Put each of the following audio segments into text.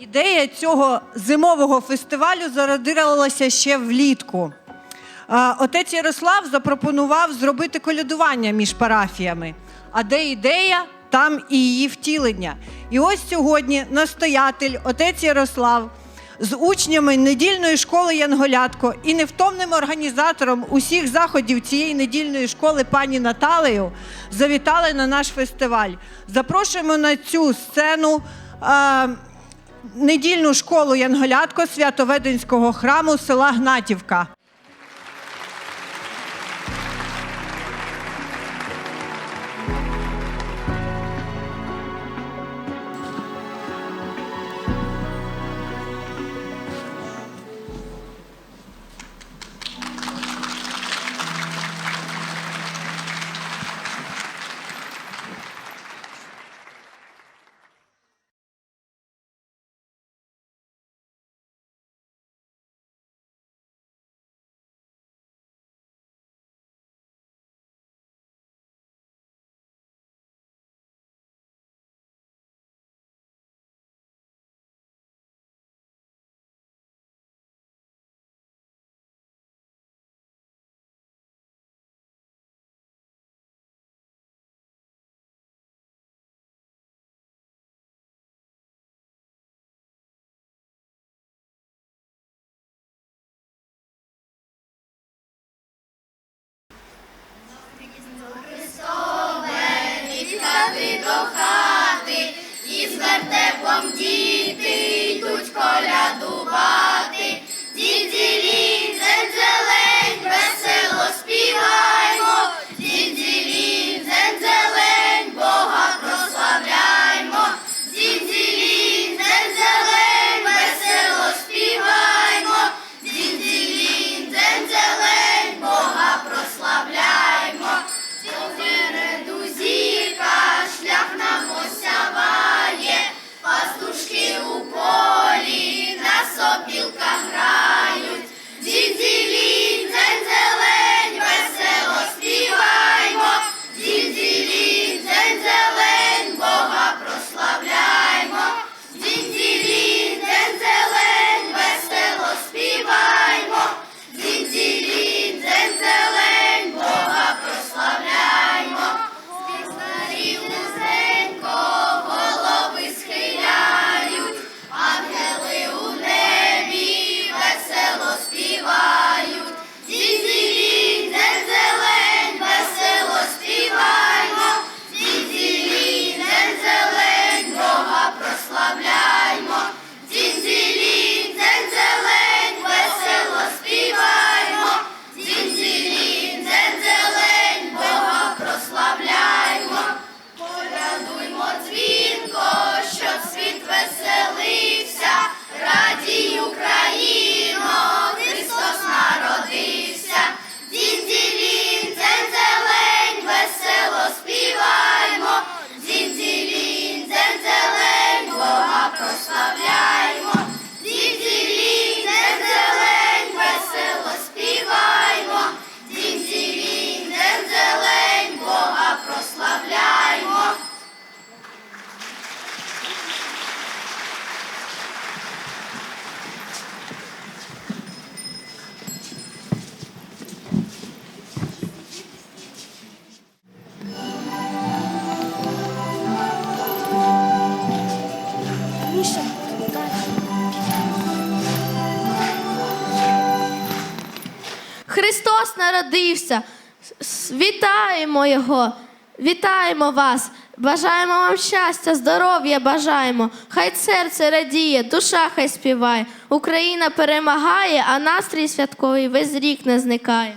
Ідея цього зимового фестивалю зародилася ще влітку. Отець Ярослав запропонував зробити колядування між парафіями. А де ідея, там і її втілення. І ось сьогодні настоятель, отець Ярослав, з учнями недільної школи Янголятко і невтомним організатором усіх заходів цієї недільної школи пані Наталею завітали на наш фестиваль. Запрошуємо на цю сцену. Недільну школу Янголятко Святоведенського храму села Гнатівка. Вертепом діти йдуть колядувати. Христос народився. Вітаємо Його, вітаємо вас. Бажаємо вам щастя, здоров'я бажаємо. Хай серце радіє, душа хай співає. Україна перемагає, а настрій святковий весь рік не зникає.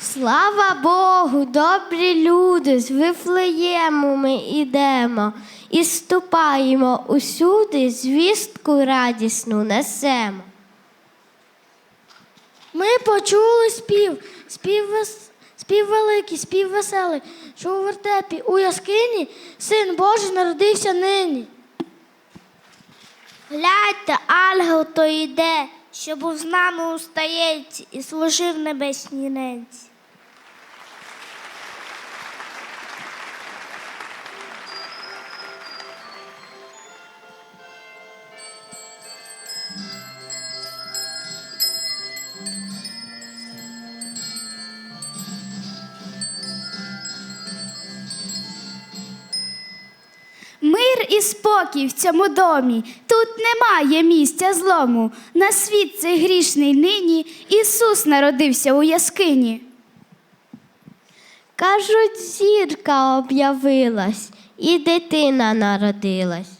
Слава Богу, добрі люди, з Вифлеєму ми ідемо і ступаємо усюди, звістку радісну несемо. Ми почули спів, спів, вес... спів великий, спів веселий, що у вертепі у яскині син Божий народився нині. Гляньте, ангел то йде, що був з нами у стаєнці і служив небесній ненці. Спокій в цьому домі. Тут немає місця злому. На світ цей грішний нині Ісус народився у яскині. Кажуть, зірка об'явилась, і дитина народилась.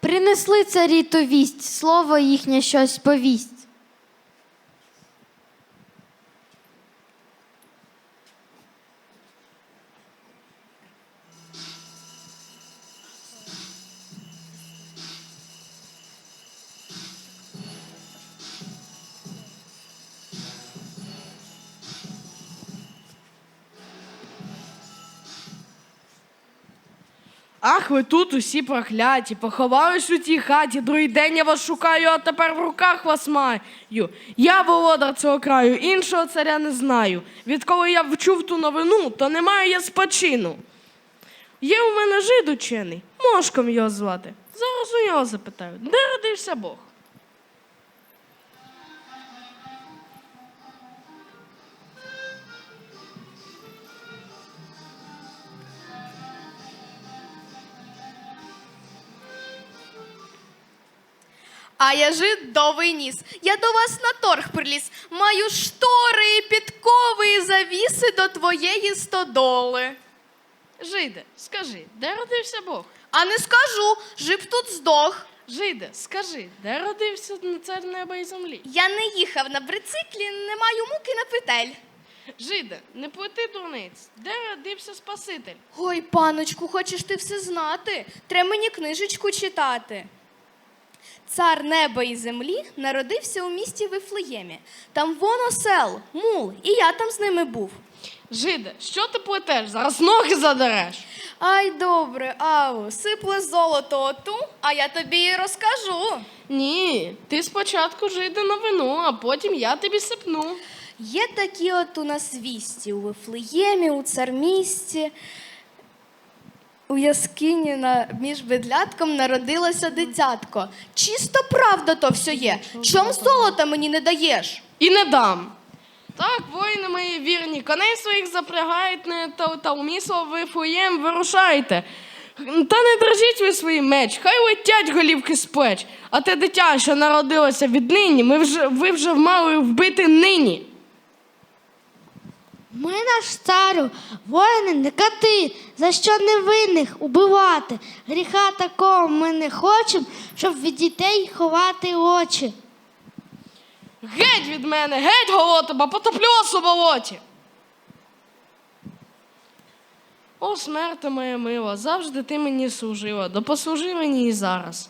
Принесли царі ту вість, слово їхнє щось повість. Ах, ви тут усі прокляті, поховались у тій хаті, другий день я вас шукаю, а тепер в руках вас маю. Я володар цього краю, іншого царя не знаю. Відколи я вчув ту новину, то не маю я спочину. Є у мене жид учений, мошком його звати. Зараз у нього запитаю, де родився Бог? А я жидовий ніс. Я до вас на торг приліз. Маю штори, і підкови і завіси до твоєї стодоли. Жиде, скажи, де родився Бог? А не скажу, жив тут здох. Жиде, скажи, де родився цар неба і землі? Я не їхав на брициклі, не маю муки на петель. Жиде, не плети дурниць, де родився Спаситель? Ой, паночку, хочеш ти все знати? Треба мені книжечку читати. Цар неба і землі народився у місті Вифлеємі. Там вон осел, мул, і я там з ними був. Жиде, що ти плетеш? Зараз ноги задереш. Ай, добре, ау, сипле золото оту, а я тобі і розкажу. Ні, ти спочатку жиде новину, а потім я тобі сипну. Є такі от у нас вісті у Вифлеємі, у цармісті. У яскині на, між бедлятком народилося дитятко. Чисто правда то все є. Чом золота мені не даєш? І не дам. Так, воїни мої вірні, коней своїх запрягаєте та, та у місто Вифлеєм вирушайте. Та не держіть ви свій меч, хай летять голівки з плеч. А те дитя, що народилося віднині, ми вже, ви вже мали вбити нині. Ми наш царю, воїни не кати, за що невинних убивати. Гріха такого ми не хочемо, щоб від дітей ховати очі. Геть від мене, геть голотоба, потоплю вас у болоті. О, смерти моя мила, завжди ти мені служила, да послужи мені і зараз.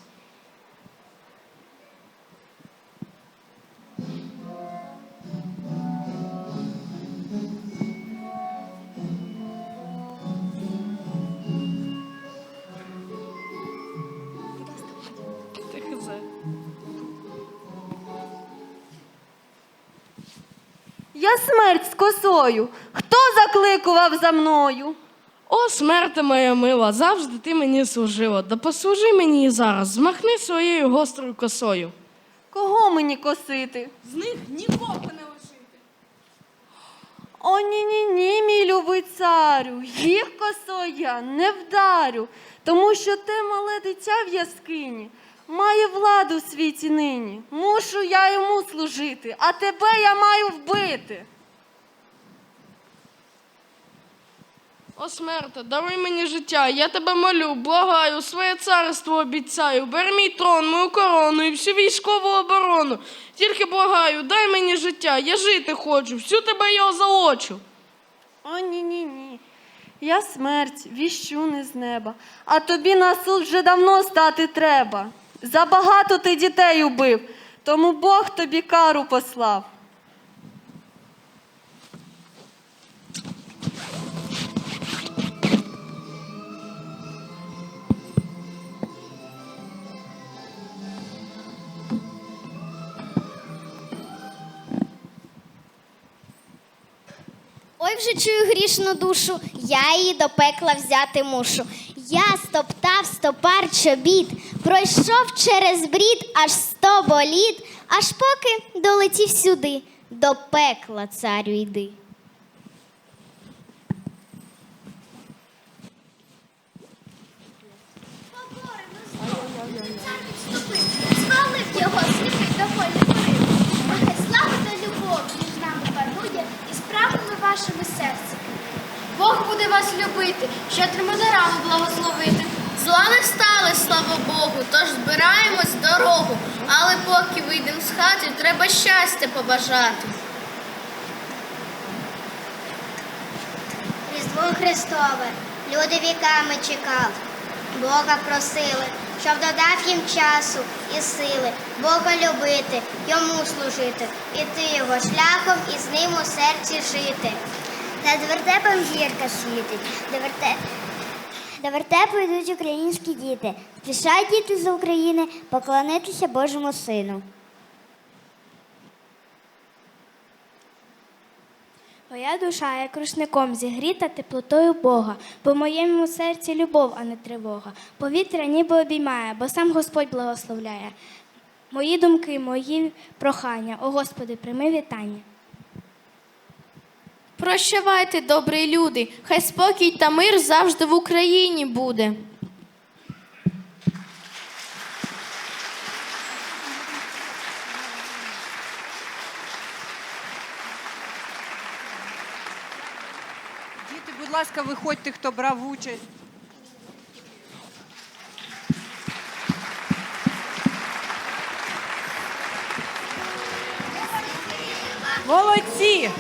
Я смерть з косою. Хто закликував за мною? О, смерти моя мила, завжди ти мені служила, да послужи мені і зараз, змахни своєю гострою косою. Кого мені косити? З них нікого не лишити. О, ні, ні, ні, мій любий царю, їх косою я не вдарю, тому що те мале дитя в яскині має владу в світі нині. Мушу я йому служити, а тебе я маю вбити. О, смерте, даруй мені життя, я тебе молю, благаю, своє царство обіцяю. Бери мій трон, мою корону і всю військову оборону. Тільки благаю, дай мені життя, я жити хочу, всю тебе я озолочу. О, ні, ні, ні. Я смерть, віщу не з неба, а тобі на суд вже давно стати треба. Забагато ти дітей убив, тому Бог тобі кару послав. Ой, вже чую грішну душу, я її до пекла взяти мушу. Я стоптав стопар чобіт, пройшов через брід аж сто боліт, аж поки долетів сюди, до пекла царю йди. Звалив його сліпий доволі порив. Нехай слава та любов між нами панує і справами вашими серці. Бог буде вас любити, щедрими дарами благословити. Зла не стали, слава Богу, тож збираємось в дорогу. Але поки вийдемо з хати, треба щастя побажати. Різдво Христове, люди віками чекали, Бога просили, щоб додав їм часу і сили, Бога любити, йому служити, іти його шляхом і з ним у серці жити. Над вертепом зірка світить, до верте... До вертепу йдуть українські діти. Спішать діти з України поклонитися Божому Сину. Моя душа, як рушником зігріта теплотою Бога, бо в моєму серці любов, а не тривога. Повітря ніби обіймає, бо сам Господь благословляє. Мої думки, мої прохання, о Господи, прийми вітання. Прощавайте, добрі люди, хай спокій та мир завжди в Україні буде. Діти, будь ласка, виходьте, хто брав участь. Молодці!